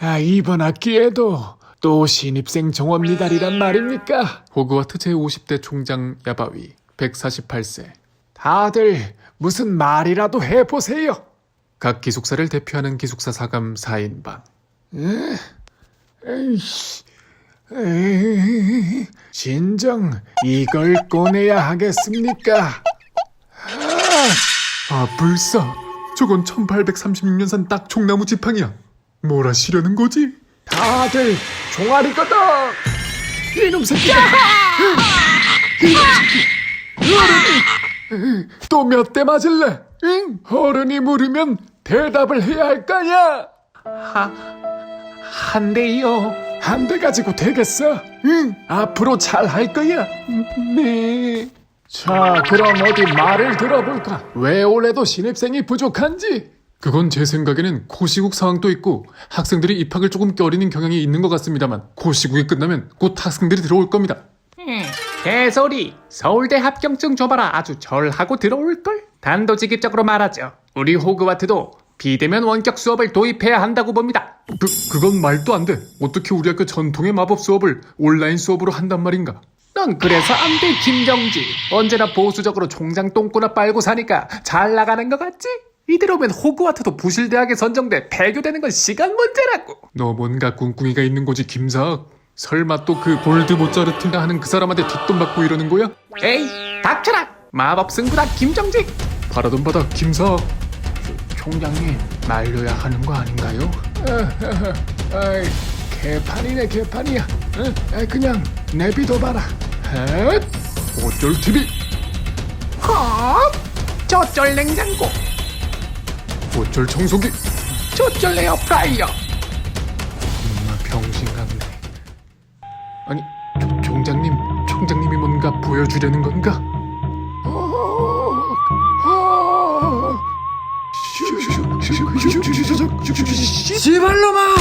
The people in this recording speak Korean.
아, 이번 학기에도 또 신입생 정원 미달이란 말입니까? 호그와트 제50대 총장 야바위 148세 다들 무슨 말이라도 해보세요. 각 기숙사를 대표하는 기숙사 사감 4인방 에이씨, 에이, 진정 이걸 꺼내야 하겠습니까? 아 불사 저건 1836년산 딱 총나무 지팡이야 뭘 하시려는 거지? 다들 종아리거든. 이놈 새끼야. 어른이 또 몇 대 맞을래? 응? 어른이 물으면 대답을 해야 할 거야. 한 대요 한 대 가지고 되겠어? 응. 앞으로 잘 할 거야. 네. 자, 그럼 어디 말을 들어볼까? 왜 올해도 신입생이 부족한지? 그건 제 생각에는 고시국 상황도 있고 학생들이 입학을 조금 꺼리는 경향이 있는 것 같습니다만 고시국이 끝나면 곧 학생들이 들어올 겁니다 개소리 서울대 합격증 줘봐라 아주 절하고 들어올걸 단도직입적으로 말하죠 우리 호그와트도 비대면 원격 수업을 도입해야 한다고 봅니다 그, 그건 말도 안 돼. 어떻게 우리 학교 전통의 마법 수업을 온라인 수업으로 한단 말인가? 넌 그래서 안 돼 김정지 언제나 보수적으로 총장 똥꾸나 빨고 사니까 잘 나가는 것 같지? 이대로면 호그와트도 부실대학에 선정돼 폐교되는 건 시간 문제라고 너 뭔가 꿍꿍이가 있는 거지, 김사학? 설마 또 그 볼드 모짜르트인가 하는 그 사람한테 뒷돈 받고 이러는 거야? 에이 닥쳐라 마법 승부다 김정지 바라던 바다, 김사학. 총장님, 말려야 하는 거 아닌가요? 아이, 개판이네 개판이야. 응? 아이, 그냥 내비둬봐라. 헷! 어쩔 TV! 헉 저쩔 냉장고 어쩔 청소기! 저쩔 에어프라이어 엄마 병신 같네. 아니, 조- 총장님, 총장님이 뭔가 보여주려는 건가? 지발로마!